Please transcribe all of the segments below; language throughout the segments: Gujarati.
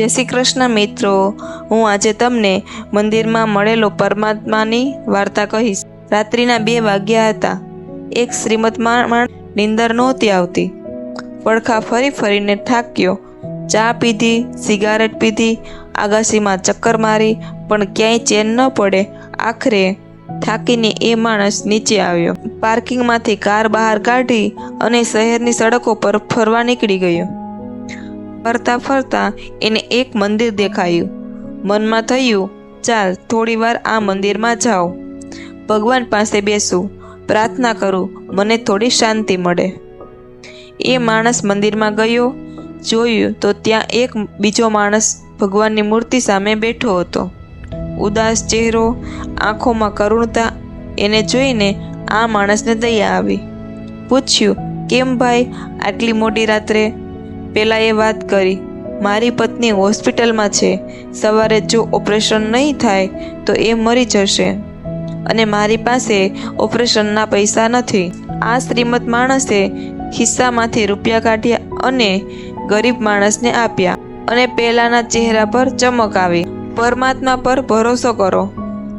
જય શ્રી કૃષ્ણ મિત્રો. હું આજે તમને મંદિરમાં મળેલો પરમાત્માની વાર્તા કહીશ. રાત્રિના બે વાગ્યા હતા. એક શ્રીમદ નિંદર નહોતી આવતી. પડખા ફરી ફરીને થાક્યો ચા પીધી, સિગારેટ પીધી, આગાશીમાં ચક્કર મારી, પણ ક્યાંય ચેન ન પડે. આખરે થાકીને એ માણસ નીચે આવ્યો. પાર્કિંગમાંથી કાર બહાર કાઢી અને શહેરની સડકો પર ફરવા નીકળી ગયો. ફરતા ફરતા એને એક મંદિર દેખાયું. મનમાં થયું, ચાલ થોડીવાર આ મંદિરમાં જાઓ. ભગવાન પાસે બેસું, પ્રાર્થના કરું, મને થોડી શાંતિ મળે. એ માણસ મંદિરમાં ગયો, જોયું તો ત્યાં એક બીજો માણસ ભગવાનની મૂર્તિ સામે બેઠો હતો. ઉદાસ ચહેરો, આંખોમાં કરુણતા, એને જોઈને આ માણસને દયા આવી. પૂછ્યું, કેમ ભાઈ, આટલી મોટી રાત્રે પહેલાં એ વાત કરી, મારી પત્ની હોસ્પિટલમાં છે. સવારે જો ઓપરેશન નહીં થાય, તો એ મરી જશે. અને મારી પાસે ઓપરેશનના પૈસા નથી. આ શ્રીમત માણસે ખિસ્સામાંથી રૂપિયા કાઢ્યા અને ગરીબ માણસને આપ્યા અને પહેલાના ચહેરા પર ચમક આવી. પરમાત્મા પર ભરોસો કરો.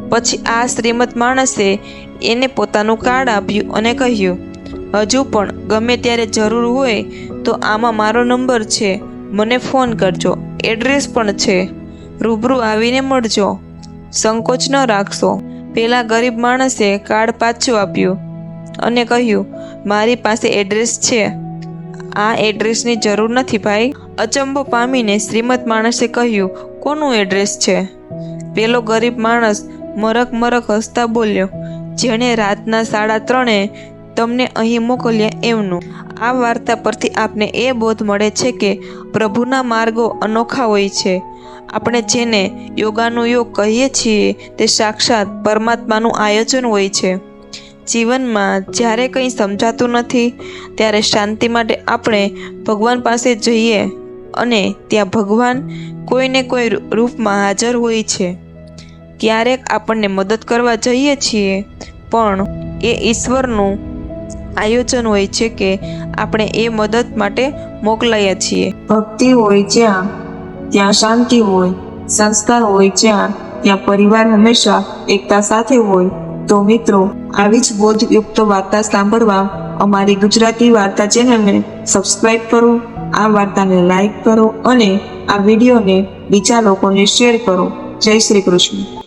પછી આ શ્રીમત માણસે એને પોતાનું કાર્ડ આપ્યું અને કહ્યું હજુ પણ ગમે ત્યારે જરૂર હોય તો આમાં મારો નંબર છે. મને ફોન કરજો. એડ્રેસ પણ છે. રૂબરૂ આવીને મળજો. સંકોચ ન રાખશો. પેલા ગરીબ માણસે કાર્ડ પાછું આપ્યું અને કહ્યું, મારી પાસે એડ્રેસ છે. આ એડ્રેસની જરૂર નથી ભાઈ. અચંબો પામીને શ્રીમદ માણસે કહ્યું, કોનું એડ્રેસ છે? પેલો ગરીબ માણસ મરક મરક હસતા બોલ્યો, જેણે રાતના સાડા ત્રણે તમને અહીં મોકલ્યા એમનું. આ વાર્તા પરથી આપને એ બોધ મળે છે કે પ્રભુના માર્ગો અનોખા હોય છે. આપણે જેને યોગાનું યોગ કહીએ છીએ, તે સાક્ષાત પરમાત્માનું આયોજન હોય છે. જીવનમાં જ્યારે કંઈ સમજાતું નથી, ત્યારે શાંતિ માટે આપણે ભગવાન પાસે જઈએ અને ત્યાં ભગવાન કોઈને કોઈ રૂપમાં હાજર હોય છે. ક્યારેક આપણને મદદ કરવા જઈએ છીએ, પણ એ ઈશ્વરનું આયોજન હોય છે કે આપણે એ મદદ માટે મોકલાયા છીએ. ભક્તિ હોય જ્યાં, ત્યાં શાંતિ હોય, સંસ્કાર હોય જ્યાં, ત્યાં પરિવાર હંમેશા એકતા સાથે હોય. તો મિત્રો, આવી જ બોધયુક્ત વાર્તા સાંભળવા અમારી ગુજરાતી વાર્તા ચેનલને સબસ્ક્રાઇબ કરો, આ વાર્તાને લાઈક કરો અને આ વિડીયોને બીજા લોકોને શેર કરો. જય શ્રી કૃષ્ણ.